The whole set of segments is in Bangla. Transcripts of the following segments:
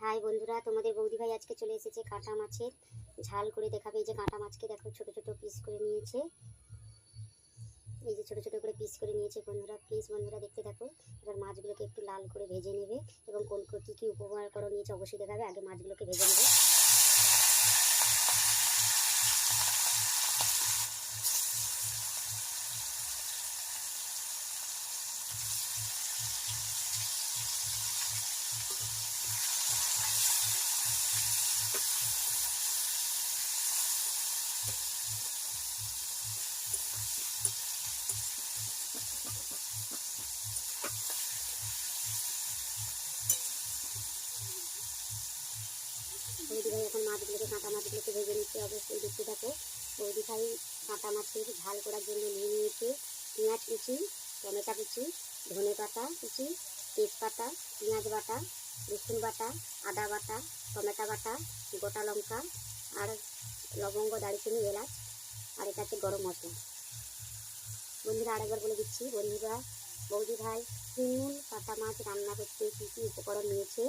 হাই বন্ধুরা, তোমাদের বৌদি ভাই আজকে চলে এসেছে কাঁটা মাছের। ঝাল করে দেখাবে। এই যে কাঁটা মাছকে দেখো, ছোট ছোট পিস করে নিয়েছে। এই যে ছোট ছোট করে পিস করে নিয়েছে বন্ধুরা। প্লিজ বন্ধুরা, দেখতে থাকো। এবার মাছগুলোকে একটু লাল করে ভেজে নেবে এবং কোন কী কী উপকার করো নিয়েছে অবশ্যই দেখাবে। আগে মাছগুলোকে ভেজে নেবে। ভাই এখন মাছগুলোকে কাঁটা মাছগুলোকে ভেজে নিচ্ছে, অবশ্যই দেখতে থাকো। বৌদি ভাই কাঁটা মাছের ঝাল করার জন্য নিয়ে নিয়েছে। পেঁয়াজ কুচি, টমেটো কুচি, ধনে পাতা কুচি, তেজপাতা, পেঁয়াজ বাটা, রসুন বাটা, আদা বাটা, টমেটো বাটা, গোটা লঙ্কা, আর লবঙ্গ, দারচিনি, এলাচ আর এটা হচ্ছে গরম মশলা। বন্ধুরা আরেকবার বলে দিচ্ছি, বন্ধুরা, বৌদি ভাই শিমুল কাঁটা মাছ রান্না করতে কী কী উপকরণ নিয়েছে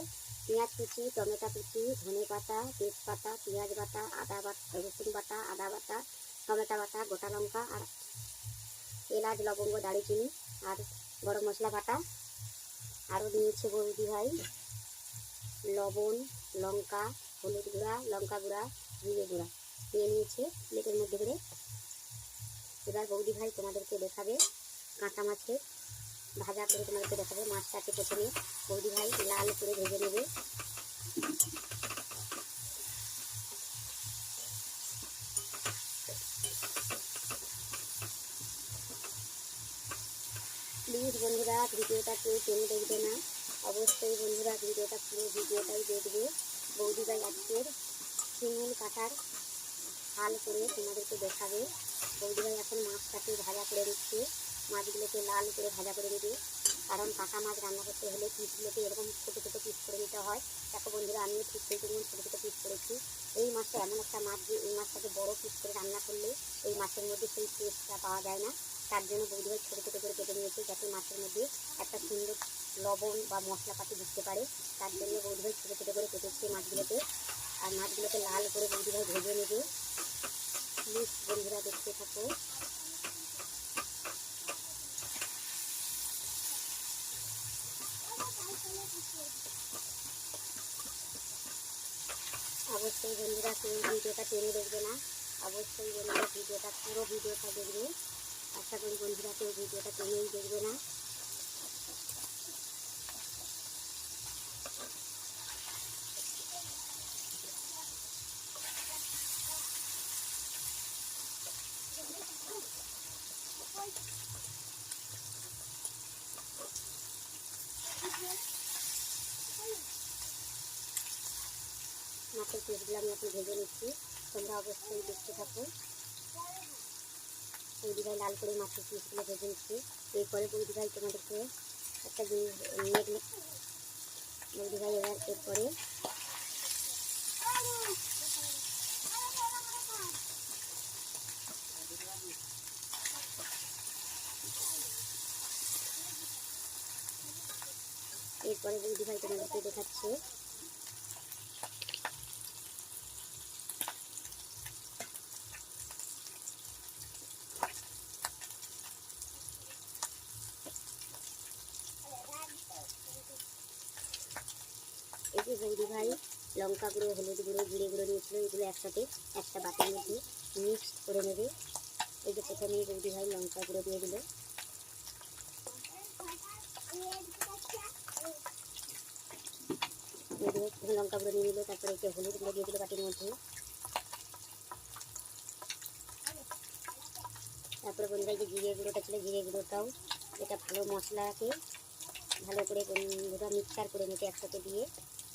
পেঁয়াজ কুচি, টমেটো কুচি, ধনে পাতা, তেজপাতা, পেঁয়াজ বাটা, আদা বাটা রসুন বাটা, আদা বাটা, টমেটো বাটা, গোটা লঙ্কা আর এলাচ, লবঙ্গ, দারুচিনি আর গরম মশলা বাটা। আরও নিয়েছে বৌদি ভাই লবণ, লঙ্কা, হলুদ গুঁড়া, লঙ্কা গুঁড়া, জিরে গুঁড়া। নিয়ে নিয়েছে প্লেটের মধ্যে করে এবার বৌদি ভাই তোমাদেরকে দেখাবে কাঁচা মাছের ভাজা করে তোমাদেরকে দেখাবে। মাছটাকে প্রথমে বৌদি ভাই লাল করে ভেজে নেবে। প্লিজ বন্ধুরা ভিডিওটা কেউ টেনে দেখবে না। অবশ্যই বন্ধুরা ভিডিওটা পুরো ভিডিওটাই দেখবে। বৌদি ভাই আজকের শিমুল কাটার হাল করে তোমাদেরকে দেখাবে। বৌদি ভাই এখন মাছটাকে ভাজা করে দিচ্ছে মাছগুলোকে লাল করে ভাজা করে নেবে। কারণ কাঁটা মাছ রান্না করতে হলে পিসগুলোকে এরকম ছোটো ছোটো পিস করে নিতে হয়। দেখো বন্ধুরা, আমিও ঠিক সেই রকম ছোটো ছোটো পিস করেছি। এই মাছটা এমন একটা মাছ যে এই মাছটাকে বড় পিস করে রান্না করলে এই মাছের মধ্যে সেই টেস্টটা পাওয়া যায় না। তার জন্য বৌদিভাই ছোটো ছোটো করে কেটে নিয়েছে যাতে মাছের মধ্যে একটা সুন্দর লবণ বা মশলাপাতি ঢুকতে পারে। তার জন্য বৌদিভাই ছোটো ছোটো করে কেটেছে মাছগুলোকে। আর মাছগুলোকে লাল করে বৌদিভাই ভেজে নেবে। প্লিজ বন্ধুরা দেখতে থাকো। অবশ্যই বন্ধুরা কেউ ভিডিওটা টেনে দেখবে না। অবশ্যই বন্ধুরা ভিডিওটা, পুরো ভিডিওটা দেখবে। আশা করি বন্ধুরা কেউ ভিডিওটা টেনেই দেখবে না। মাছের পিসগুলো আমি এখন ভেজে নিচ্ছি। তোমরা অবশ্যই দেখতে থাকো। বৌদিভাই লাল করে মাছের পিসগুলো ভেজে নিচ্ছি। এরপরে বৌদিভাই তোমাদেরকে একটা নেট বৌদিভাই এবার এরপরে এরপরে বৌদিভাই তোমাদেরকে দেখাচ্ছে এই যে বৌদি ভাই লঙ্কা গুঁড়ো হলুদ গুঁড়ো, জিরে গুঁড়ো নিয়েছিল এগুলো একসাথে একটা বাটির মধ্যে মিক্স করে নেবে। এই যে প্রথমেই বৌদি ভাই লঙ্কা গুঁড়ো দিয়ে দিল। লঙ্কা গুঁড়ো নিয়ে নিল, তারপরে যে হলুদ গুঁড়ো দিয়ে দিল বাটির মধ্যে। তারপরে বন্ধুরা এই যে জিরে গুঁড়োটা ছিল, জিরে গুঁড়োটাও এটা ভালো মশলাকে ভালো করে বন্ধুরা মিক্সচার করে নিতে একসাথে দিয়ে।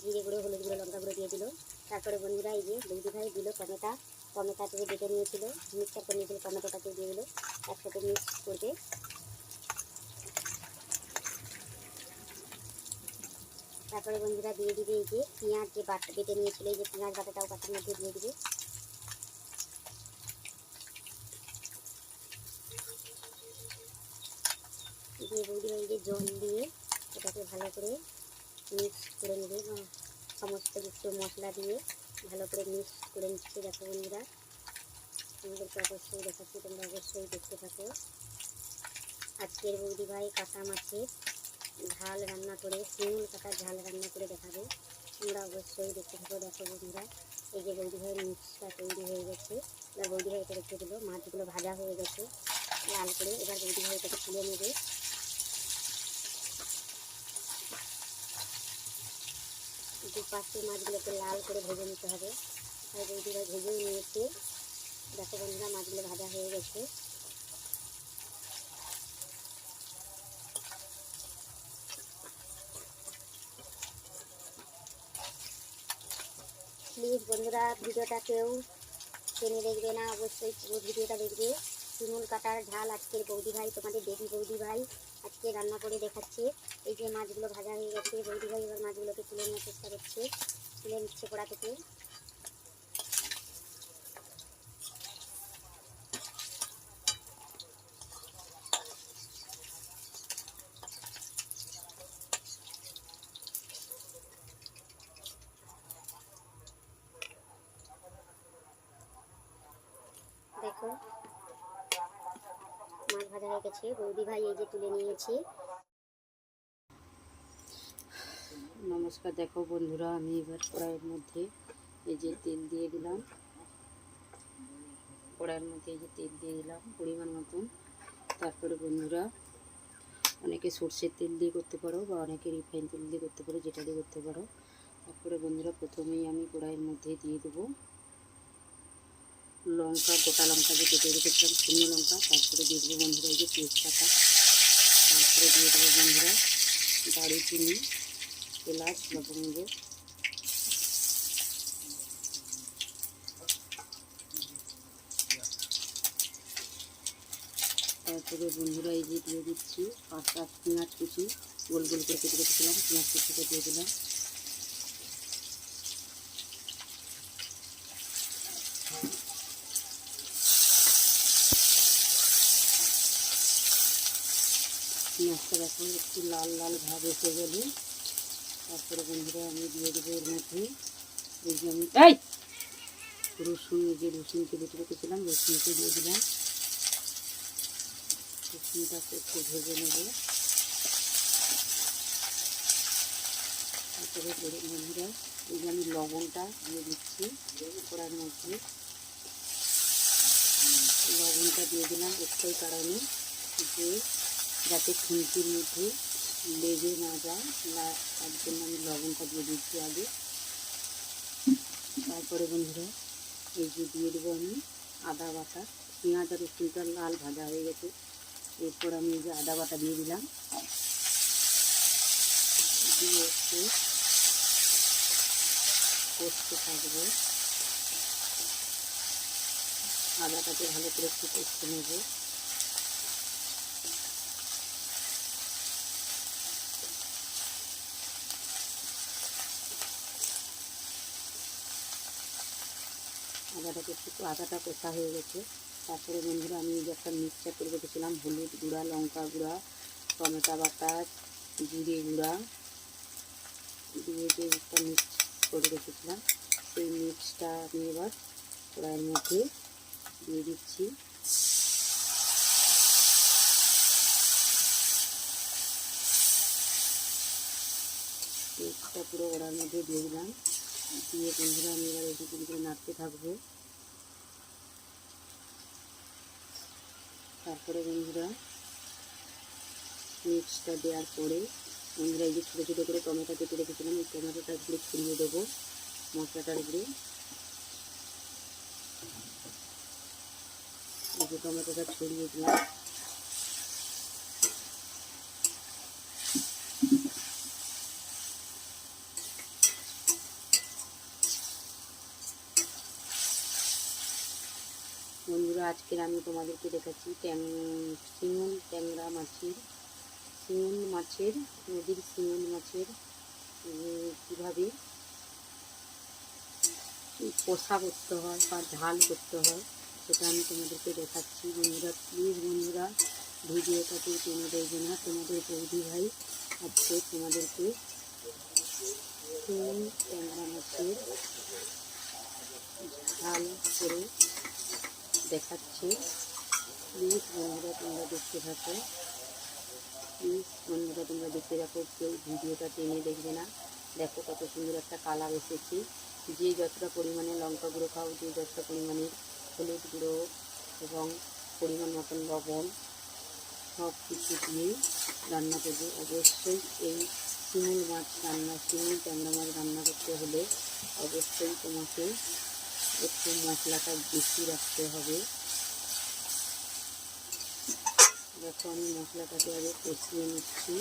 জিরে গুঁড়ো, হলুদ গুঁড়ো, লঙ্কা গুঁড়ো দিয়ে দিল। তারপরে বন্ধুরা এই যে বৌদি ভাই দিল টমেটা, টমেটো থেকে বেটে নিয়েছিল। মিক্সচার করে নিয়েছিল, টমেটোটাকে দিয়ে দিল। একসাথে মিক্স করবে। তারপরে বন্ধুরা দিয়ে দিবে এই যে পেঁয়াজ, যে বাটা বেটে নিয়েছিল, এই যে পেঁয়াজ বাটাটাও বাটার মধ্যে দিয়ে দিবে। দিয়ে বৌদি এই যে জল দিয়ে এটাকে ভালো করে মিক্স করে নেবে বা সমস্ত কিছু মশলা দিয়ে ভালো করে মিক্স করে নিচ্ছে, দেখো বন্ধুরা। তোমাদেরকে অবশ্যই দেখাচ্ছি, তোমরা অবশ্যই দেখতে থাকো। আজকের বৌদি ভাই কাঁচা মাছের ঝাল রান্না করে শিমুল কাটার ঝাল রান্না করে দেখাবে। তোমরা অবশ্যই দেখতে থাকো, দেখো বন্ধুরা। এই যে বৌদি ভাইয়ের মিক্সটা তৈরি হয়ে গেছে। এবার বৌদি ভাই এটা রেখে দিল, মাছগুলো ভাজা হয়ে গেছে। লাল করে এবার বৌদি ভাই এটাকে তুলে নেবে। দুপাশে মাছগুলোকে লাল করে ভেজে নিতে হবে। তাই বৌদি ভাই ভেজেও নিয়েছে দেখো বন্ধুরা, মাছগুলো ভাজা হয়ে গেছে। প্লিজ বন্ধুরা, ভিডিওটা কেউ টেনে দেখবে না, অবশ্যই ভিডিওটা দেখবে। শিমুল কাটার ঝাল আজকের বৌদি ভাই তোমাদের দেবী বৌদি ভাই আজকে রান্না করে দেখাচ্ছে। এই যে মাছগুলো ভাজা হয়ে গেছে বৌদি ভাই এবার মাছগুলোকে তুলে নেওয়ার চেষ্টা করছে, তুলে নিচ্ছে কড়া থেকে দেখো মাছ ভাজা হয়ে গেছে বৌদি ভাই এই যে তুলে নিয়েছে। নমস্কার, দেখো বন্ধুরা, আমি এবার কড়াইয়ের মধ্যে এই যে তেল দিয়ে দিলাম। কড়াইয়ের মধ্যে এই যে তেল দিয়ে দিলাম পরিমাণ মতন। তারপরে বন্ধুরা, অনেকে সর্ষের তেল দিয়ে করতে পারো বা অনেকে রিফাইন তেল দিয়ে করতে পারো, যেটা দিয়ে করতে পারো। তারপরে বন্ধুরা, প্রথমেই আমি কড়াইয়ের মধ্যে দিয়ে দেবো লঙ্কা, গোটা লঙ্কা যে কেটে রেখেছিলাম, শুকনো লঙ্কা, তারপরে দিয়ে দেবো বন্ধুরা এই যে তেজপাতা তারপরে দিয়ে দেবো বন্ধুরা দারুচিনি, এলাচ, লবঙ্গ। তারপরে বন্ধুরা এই যে দিয়ে দিচ্ছি পাঁচটা পেঁয়াজ কুচি, গোল গোল করে কেটে রেখেছিলাম, পেঁয়াজ কুচিটা দিয়ে দিলাম পেঁয়াজটা দেখো একটু লাল লাল ভাব এসে গেলে। তারপরে বন্ধুরা আমি দিয়ে দেবো এর মধ্যে এই যে আমি রসুন যে রসুন কেটে রেখেছিলাম রসুনকে দিয়ে দিলাম। রসুনটাকে একটু ভেজে নেব। তারপরে বন্ধুরা এই যে আমি লবণটা দিয়ে দিচ্ছি কড়ার মধ্যে। লবণটা দিয়ে দিলাম একটাই কারণে যে যাতে খুন্তির মধ্যে লেগে না যায় তার জন্য আমি লবণটা দিয়ে দিচ্ছি আগে। তারপরে বন্ধুরা, এই যে দিয়ে দেবো আমি আদা বাটা। পেঁয়াজ আর রসুনটা লাল ভাজা হয়ে গেছে। এরপর আমি এই যে আদা বাটা দিয়ে দিলাম। দিয়ে একটু কষতে থাকব। আদাটাকে ভালো করে একটু কষতে নেব। আদাটাকে একটু আদাটা কষা হয়ে গেছে। তারপরে বন্ধুরা আমি যে একটা মিক্সচার করে রেখেছিলাম, হলুদ গুঁড়া, লঙ্কা গুঁড়া, টমেটো বাটা, জিরে গুঁড়া। দিয়ে যে একটা মিক্স করে রেখেছিলাম, সেই মিক্সটা আমি এবার কড়াইয়ের মধ্যে দিয়ে দিচ্ছি। মিক্সটা পুরো কড়াইয়ের মধ্যে দিয়ে দিলাম। দিয়ে বন্ধুরা আমি এবার এদিকে নাড়তে থাকব। তারপরে বন্ধুরা মিক্সটা দেওয়ার পরে বন্ধুরা এই যে ছোটো ছোটো করে টমেটো কেটে রেখেছিলাম, এই টমেটোটা একটু ছড়িয়ে দেবো মশলাটার উপরে। এই যে টমেটোটা ছড়িয়ে দিলাম বন্ধুরা আজকের আমি তোমাদেরকে দেখাচ্ছি ট্যাং শিঙুল ট্যাংরা মাছের শিঙুল মাছের, নদীর শিঙুল মাছের কীভাবে কষা করতে হয় বা ঝাল করতে হয় সেটা আমি তোমাদেরকে দেখাচ্ছি। বন্ধুরা প্লিজ বন্ধুরা ভিডিওটাকে টেনে দেখবে না। তোমাদের বৌদি ভাই আজকে তোমাদেরকে ট্যাংরা মাছের ঝাল করে দেখাচ্ছি। প্লিজ বন্ধুরা, তোমরা দেখতে থাকো। প্লিজ বন্ধুরা, তোমরা দেখতে থাকো, কেউ ভিডিওটা টেনে দেখবে না। দেখো কত সুন্দর একটা কালার এসেছে। যে যতটা পরিমাণে লঙ্কা গুঁড়ো খাও, যে যতটা পরিমাণে হলুদ গুঁড়ো এবং পরিমাণ মতন লবণ, সব কিছু দিয়ে রান্না করবে। অবশ্যই এই শিমুল মাছ রান্না, শিমুল ট্যাংরা মাছ রান্না করতে হলে অবশ্যই তোমাকে একটু মশলাটা বেশি রাখতে হবে। দেখো আমি মশলাটাকে আগে কষিয়ে নিচ্ছি।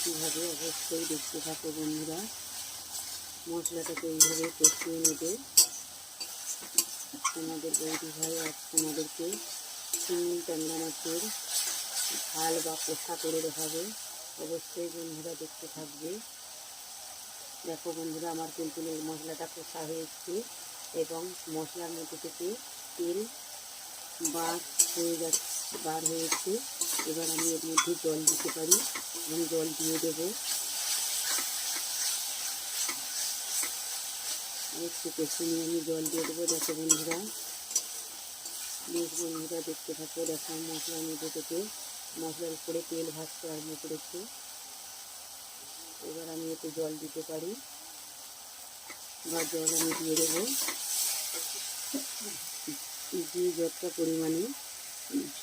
কীভাবে? অবশ্যই দেখতে থাকো বন্ধুরা। মশলাটাকে এইভাবে কষিয়ে নেবে। তোমাদের বৌদি ভাই আজ তোমাদেরকে শিমুল ট্যাংরা মাছের ঝাল বা পোষা করে দেখাবে। অবশ্যই বন্ধুরা দেখতে থাকবে। দেখো বন্ধুরা, আমার এই মশলাটা কষা হয়েছে এবং মশলার মধ্যে থেকে তেল বার হয়ে যাচ্ছে, বার হয়েছে। এবার আমি এর মধ্যে জল দিতে পারি। এবং জল দিয়ে দেবো। একটু নিয়ে আমি জল দিয়ে দেবো। দেখো বন্ধুরা, বেশ বন্ধুরা, দেখতে থাকো, দেখো মশলার মধ্যে থেকে। মশলার উপরে তেল ভাজতে আরম্ভ করেছে। এবার আমি একটু জল দিতে পারি। বা জল আমি দিয়ে দেবো। যে যতটা পরিমাণে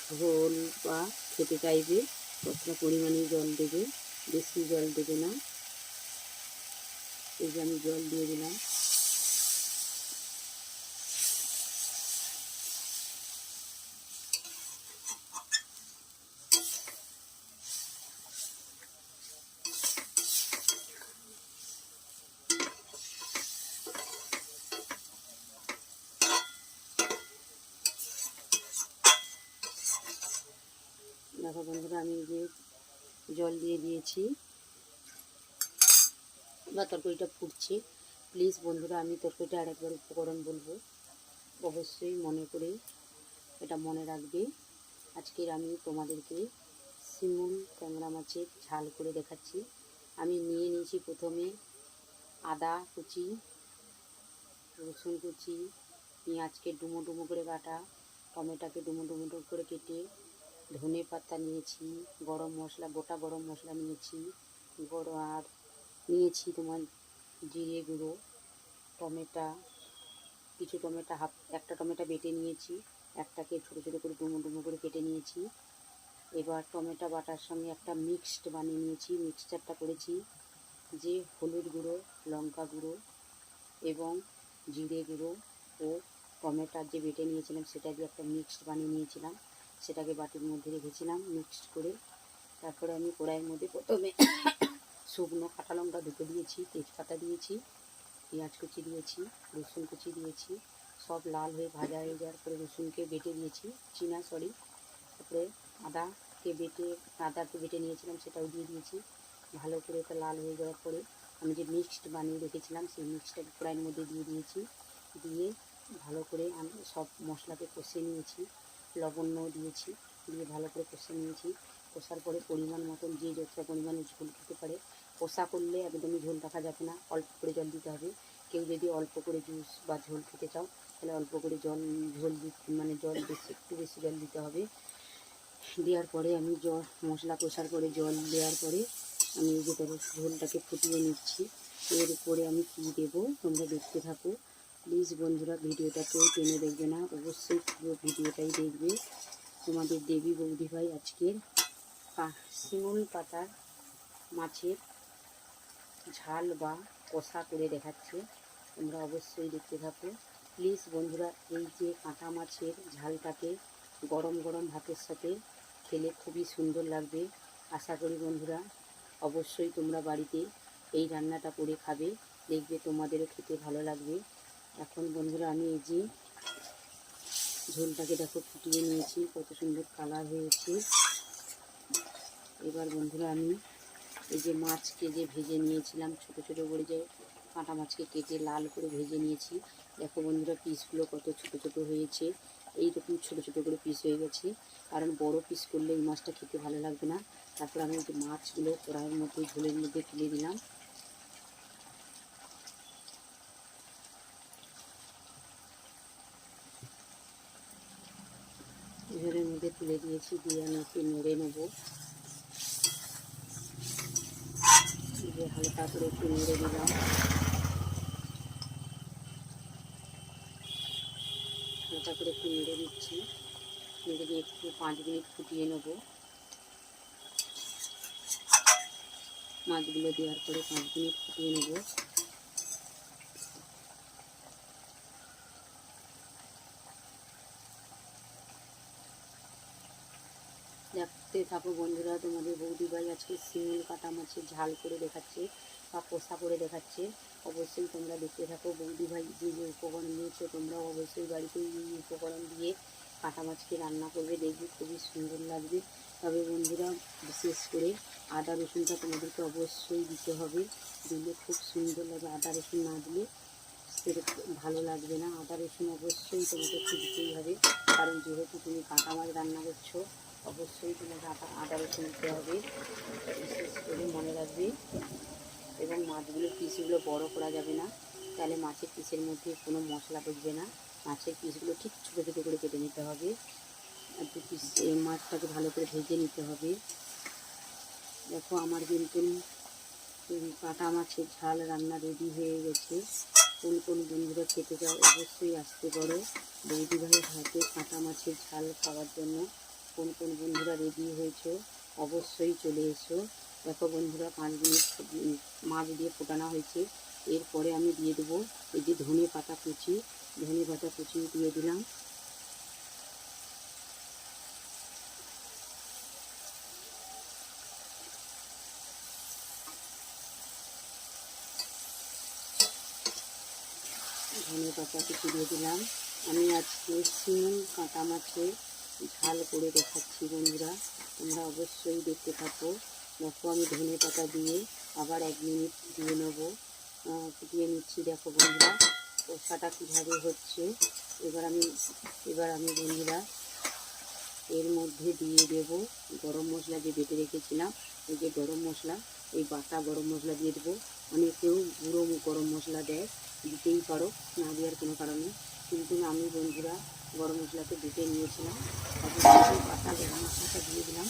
ঝোল বা খেতে চাইবে, ততটা পরিমাণে জল দেবে। বেশি জল দেবে না। এই যে আমি জল দিয়ে দিলাম। দেখো বন্ধুরা আমি যে জল দিয়ে দিয়েছি। বা তরকারিটা ফুটছে। প্লিজ বন্ধুরা, আমি তরকারিটা আরেকবার উপকরণ বলব। অবশ্যই মনে করে এটা মনে রাখবে। আজকের আমি তোমাদেরকে শিমুল ট্যাংরা মাছের ঝাল করে দেখাচ্ছি। আমি নিয়ে নিয়েছি প্রথমে আদা কুচি, রসুন কুচি, পেঁয়াজকে ডুমো ডুমো করে কাটা টমেটোকে ডুমো ডুমো করে কেটে ধনে পাতা নিয়েছি, গরম মশলা, গোটা গরম মশলা নিয়েছি গরম আর নিয়েছি তোমার জিরে গুঁড়ো, টমেটা, কিছু টমেটো হাফ, একটা টমেটো বেটে নিয়েছি, একটাকে ছোটো ছোটো করে ডুমো ডুমো করে কেটে নিয়েছি। এবার টমেটো বাটার সঙ্গে একটা মিক্সড বানিয়ে নিয়েছি, মিক্সচারটা করেছি, যে হলুদ গুঁড়ো, লঙ্কা গুঁড়ো এবং জিরে গুঁড়ো ও টমেটার যে বেটে নিয়েছিলাম সেটা দিয়ে একটা মিক্সড বানিয়ে নিয়েছিলাম। সেটাকে বাটির মধ্যে রেখেছিলাম মিক্সড করে। তারপরে আমি কড়াইয়ের মধ্যে প্রথমে শুকনো কাঁচা লঙ্কা দুটো দিয়েছি, তেজপাতা দিয়েছি, পেঁয়াজ কুচি দিয়েছি, রসুন কুচি দিয়েছি, সব লাল হয়ে ভাজা হয়ে যাওয়ার পরে রসুনকে বেটে দিয়েছি, চিনা সরি। তারপরে আদাকে বেটে আদাকে বেটে নিয়েছিলাম সেটাও দিয়ে দিয়েছি। ভালো করে ওটা লাল হয়ে যাওয়ার পরে আমি যে মিক্সড বানিয়ে রেখেছিলাম সেই মিক্সডটাকে কড়াইয়ের মধ্যে দিয়ে দিয়েছি। দিয়ে ভালো করে আমি সব মশলাকে কষে নিয়েছি। লবণ্য দিয়েছি, দিয়ে ভালো করে কষে নিয়েছি। কষার পরে পরিমাণ মতন যে যতটা পরিমাণে ঝোল খেতে পারে, কষা করলে একদমই ঝোল রাখা যাবে না, অল্প করে জল দিতে হবে। কেউ যদি অল্প করে জুস বা ঝোল খেতে চাও, তাহলে অল্প করে জল, ঝোল মানে জল বেশি, একটু বেশি জল দিতে হবে। দেওয়ার পরে আমি জল মশলা কষার পরে জল দেওয়ার পরে আমি যেটা ঝোলটাকে ফুটিয়ে নিচ্ছি। এর উপরে আমি কী দেবো, তোমরা দেখতে থাকো। প্লিজ বন্ধুরা ভিডিওটা কেউ টেনে দেখবে না, অবশ্যই পুরো ভিডিওটাই দেখবে। তোমাদের দেবী বৌদি ভাই আজকের শিমুল পাতার মাছের ঝাল বা কষা করে দেখাচ্ছে। তোমরা অবশ্যই দেখতে থাকো। প্লিজ বন্ধুরা, এই যে কাঁটা মাছের ঝালটাকে গরম গরম ভাতের সাথে খেলে খুবই সুন্দর লাগবে। আশা করি বন্ধুরা, অবশ্যই তোমরা বাড়িতে এই রান্নাটা করে খাবে। দেখবে তোমাদেরও খেতে ভালো লাগবে। এখন বন্ধুরা আমি এই যে ঝোলটাকে দেখো ফুটিয়ে নিয়েছি, কত সুন্দর কালার হয়েছে। এবার বন্ধুরা আমি এই যে মাছকে যে ভেজে নিয়েছিলাম, ছোট ছোট করে যে কাঁটা মাছকে কেটে লাল করে ভেজে নিয়েছি। দেখো বন্ধুরা পিসগুলো কত ছোট ছোট হয়েছে। এইরকম ছোট ছোট করে পিস হয়ে গেছে। কারণ বড় পিস করলে এই মাছটা খেতে ভালো লাগবে না। তারপর আমি যে মাছগুলো কড়াইয়ের মধ্যে, ঝোলের মধ্যে তুলে দিলাম ঝোলের মধ্যে তুলে দিয়েছি দিয়ে আমি একটু নেড়ে নেব। দিয়ে হালকা করে একটু নেড়ে দিলাম হালকা করে একটু নেড়ে দিচ্ছি নেড়ে দিয়ে একটু পাঁচ মিনিট ফুটিয়ে নেব। মাছগুলো দেওয়ার পরে পাঁচ মিনিট ফুটিয়ে নেব। দেখতে থাকো বন্ধুরা, তোমাদের বৌদি ভাই আজকে শিমুল কাটা মাছের ঝাল করে দেখাচ্ছে বা কষা করে দেখাচ্ছে। অবশ্যই তোমরা দেখতে থাকো বৌদি ভাই যে যে উপকরণ দিয়েছ তোমরাও অবশ্যই বাড়িতে এই উপকরণ দিয়ে কাটা মাছকে রান্না করবে, দেখবে খুবই সুন্দর লাগবে। তবে বন্ধুরা, বিশেষ করে আদা রসুনটা তোমাদেরকে অবশ্যই দিতে হবে, দিলে খুব সুন্দর লাগে আদা রসুন না দিলে ভালো লাগবে না। আদা রসুন অবশ্যই তোমাদেরকে দিতেই হবে, কারণ যেহেতু তুমি কাঁটা মাছ রান্না করছ অবশ্যই তোমাকে আদা আদা রসুন দিতে হবে। বিশেষ করে মনে রাখবে। এবং মাছগুলোর পিসগুলো বড় করা যাবে না। তাহলে মাছের পিসের মধ্যে কোনো মশলা ঢুকবে না। মাছের পিসগুলো ঠিক ছোটো ছোটো করে কেটে নিতে হবে। দু পিস মাছটাকে ভালো করে ভেজে নিতে হবে। দেখো আমার কিন্তু কাটা মাছের ঝাল রান্না রেডি হয়ে গেছে। কোন কোন বন্ধুরা খেতে চাও অবশ্যই আসতে পারো। বৌদি ভাইয়ের হাতে কাটা মাছের ঝাল খাওয়ার জন্য। কোন কোন বন্ধুরা রেডি হয়েছো, অবশ্যই চলে এসো। দেখো বন্ধুরা পাঁচ মিনিট মাছ দিয়ে ফোটানো হয়েছে। এরপরে আমি দিয়ে দেবো এই যে ধনে পাতা কুচি। ধনে পাতা কুচি দিয়ে দিলাম। ধনে পাতা কুচি দিয়ে দিলাম। আমি আজকে শিম, কাঁটা মাছের ঝাল করে দেখাচ্ছি বন্ধুরা। তোমরা অবশ্যই দেখতে থাকো। দেখো আমি ধনে পাতা দিয়ে আবার এক মিনিট দিয়ে নেব। ফুটিয়ে নিচ্ছি, দেখো বন্ধুরা, কষাটা কীভাবে হচ্ছে। এবার আমি এবার আমি বন্ধুরা, এর মধ্যে দিয়ে দেব গরম মশলা যে বেটে রেখেছিলাম। এই যে গরম মশলা, এই বাটা গরম মশলা দিয়ে দেবো। অনেকেও গুঁড়ো গরম মশলা দেয়, দিতেই পারো, না দেওয়ার কোনো কারণে কিন্তু আমি বন্ধুরা গরম মশলাকে বেটে নিয়েছিলাম। বাটা গরম মশলাটা দিয়ে দিলাম।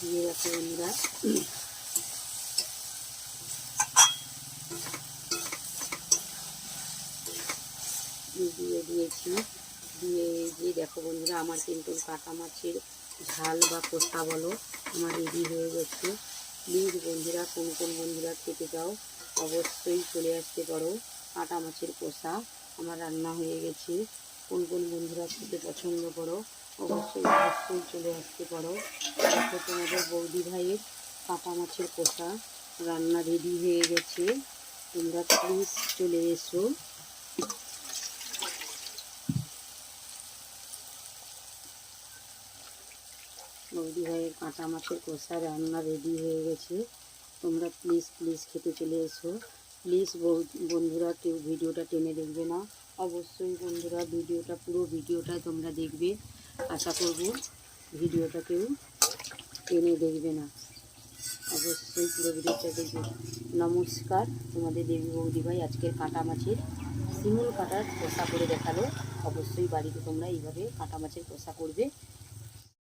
দিয়ে রাখো বন্ধুরা দিয়ে দিয়েছি। দিয়ে যে দেখো বন্ধুরা, আমার কিন্তু কাটা মাছের ঝাল বা কষা বলো আমার রেডি হয়ে গেছে। প্লিজ বন্ধুরা, কোন কোন বন্ধুরা খেতে চাও অবশ্যই চলে আসতে পারো। কাটা মাছের কষা আমার রান্না হয়ে গেছে। কোন কোন বন্ধুরা খেতে পছন্দ করো, অবশ্যই অবশ্যই চলে আসতে পারো। দেখো তোমাদের বৌদি ভাইয়ের কাঁটা মাছের কষা রান্না রেডি হয়ে গেছে। তোমরা প্লিজ চলে এসো। বৌদি ভাইয়ের কাঁটা মাছের কষা রান্না রেডি হয়ে গেছে। তোমরা প্লিজ প্লিজ খেতে চলে এসো। প্লিজ বন্ধুরা কেউ ভিডিওটা টেনে দেখবে না। অবশ্যই বন্ধুরা ভিডিওটা, পুরো ভিডিওটা তোমরা দেখবে। আশা করব ভিডিওটা কেউ টেনে দেখবে না। অবশ্যই পুরো ভিডিওটা দেখবে। নমস্কার, তোমাদের দেবী বৌদি ভাই, আজকের কাঁটা মাছের শিমুল কাঁটার কষা করে দেখাল। অবশ্যই বাড়িতে তোমরা এইভাবে কাঁটা মাছের কষা করবে।